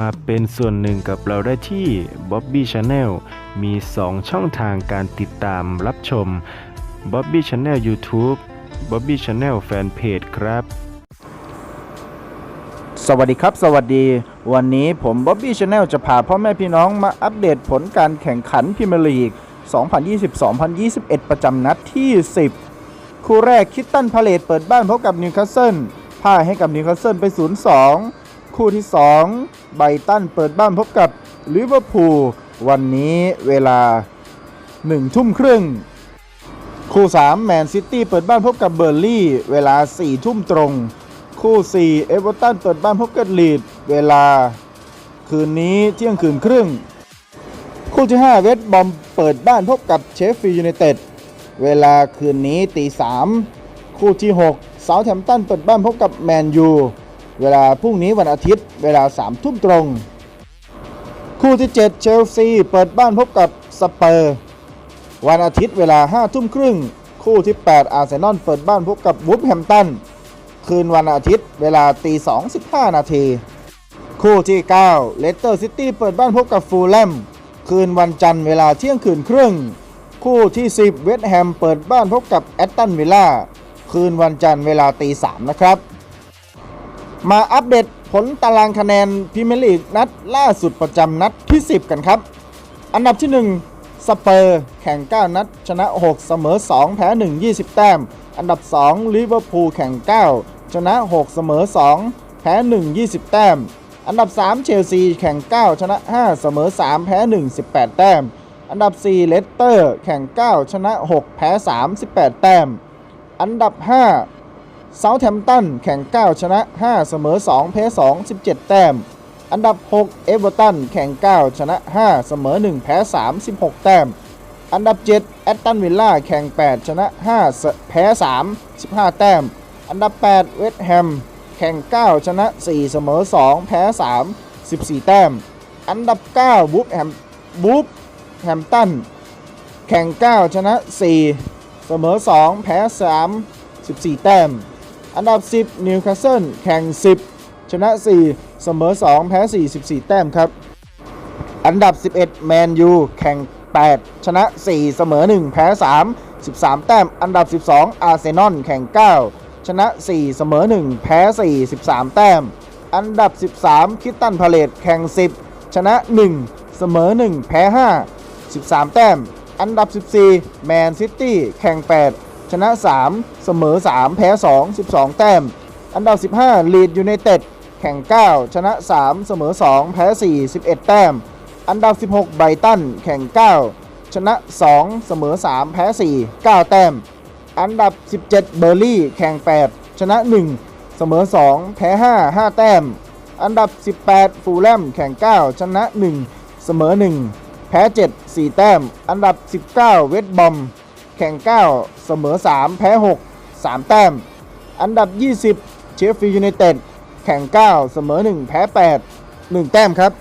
มาเป็นส่วนหนึ่งกับเราได้ที่ Bobby Channel มี 2 ช่องทางการติดตามรับชม Bobby Channel YouTube Bobby Channel Fanpage ครับ สวัสดีครับ สวัสดี วันนี้ผมบ๊อบบี้ชาแนลจะพาพ่อแม่พี่น้องมาอัปเดตผลการแข่งขันพรีเมียร์ลีก 2020-2021 ประจำนัดที่ 10 คู่แรกคิตตันพาเลตเปิดบ้านพบกับนิวคาสเซิลพ่ายให้กับนิวคาสเซิลไป 0-2 คู่ที่ 2 ไบรตันเปิดบ้านพบกับลิเวอร์พูลวันนี้เวลา 1 ทุ่มครึ่ง คู่ 3 แมนซิตี้เปิดบ้านพบกับเบอร์ลี่ เวลา 4 ทุ่มตรง คู่ 4 เอเวอร์ตันเปิดบ้านพบกับลีดเวลาคืนนี้เที่ยงคืนครึ่ง คู่ที่ 5 เวสต์บอมเปิดบ้านพบกับเชฟฟิลด์ยูไนเต็ดเวลาคืนนี้ตี3คู่ที่ 6 เซาท์แฮมป์ตันเปิดบ้านพบกับแมนยู เวลาพรุ่งนี้วันอาทิตย์ เวลา3ทุ่มตรง คู่ที่ 7 เชลซีเปิดบ้านพบกับสเปอร์ วันอาทิตย์เวลา5ทุ่มครึ่ง คู่ที่ 8 อาร์เซนอลเปิดบ้านพบกับวูฟแฮมตัน คืนวันอาทิตย์เวลาตี2 15 นาที คู่ที่ 9 เลสเตอร์ซิตี้เปิดบ้านพบกับฟูลแลม คืนวันจันทร์เวลาเที่ยงคืนครึ่ง คู่ที่ 10 เวสต์แฮมเปิดบ้านพบกับแอตตันวิลล่า คืนวันจันทร์เวลาตี3นะครับ มาอัปเดตผลตารางคะแนนพรีเมียร์ลีกนัดล่าสุดประจำนัดที่ 10 กันครับ อันดับที่ 1 สเปอร์แข่ง 9 นัด ชนะ 6 เสมอ 2 แพ้ 1 20 แต้ม อันดับ 2 ลิเวอร์พูลแข่ง 9 ชนะ 6 เสมอ 2 แพ้ 1 20 แต้ม อันดับ 3 เชลซีแข่ง 9 ชนะ 5 เสมอ 3 แพ้ 1 18 แต้ม อันดับ 4 เลสเตอร์แข่ง 9 ชนะ 6 แพ้ 3 18 แต้ม อันดับ 5 เซาท์แฮมป์ตันแข่ง 9 ชนะ 5 เสมอ 2 แพ้ 2 17 แต้ม อันดับ 6 เอเวอร์ตันแข่ง 9 ชนะ 5 เสมอ 1 แพ้ 3 16 แต้ม อันดับ 7 แอตตันวิลล่าแข่ง 8 ชนะ 5 แพ้ 3 15 แต้ม อันดับ 8 เวสต์แฮมแข่ง 9 ชนะ 4 เสมอ 2 แพ้ 3 14 แต้ม อันดับ 9 บูฟแฮมบูฟแฮมตันแข่ง 9 ชนะ 4 เสมอ 2 แพ้ 3 14 แต้ม อันดับ 10 นิวคาสเซิลแข่ง 10 ชนะ 4 เสมอ 2 แพ้ 4 14 แต้มครับ อันดับ 11 แมนยู แข่ง 8 ชนะ 4 เสมอ 1 แพ้ 3 13 แต้ม อันดับ 12 อาร์เซนอล แข่ง 9 ชนะ 4 เสมอ 1 แพ้ 4 13 แต้ม อันดับ 13 คิตตันพาเลตแข่ง 10 ชนะ 1 เสมอ 1 แพ้ 5 13 แต้ม อันดับ 14 แมนซิตี้ แข่ง 8 ชนะ 3 เสมอ 3 แพ้ 2 12 แต้ม อันดับ 15ลีดยูไนเต็ดแข่ง 9 ชนะ 3 เสมอ 2 แพ้ 4 11 แต้ม อันดับ 16 ไบตันแข่ง 9 ชนะ 2 เสมอ 3 แพ้ 4 9 แต้ม อันดับ 17 เบอร์ลี่ แข่ง 8 ชนะ 1 เสมอ 2 แพ้ 5 5 แต้ม อันดับ 18 ฟูลแลมแข่ง 9 ชนะ 1 เสมอ 1 แพ้ 7 4 แต้ม อันดับ 19 เวสต์บอม แข่ง 9 เสมอ 3 แพ้ 6 3 แต้ม อันดับ 20 เชฟฟิลด์ยูไนเต็ดแข่ง 9 เสมอ 1 แพ้ 8 1 แต้มครับ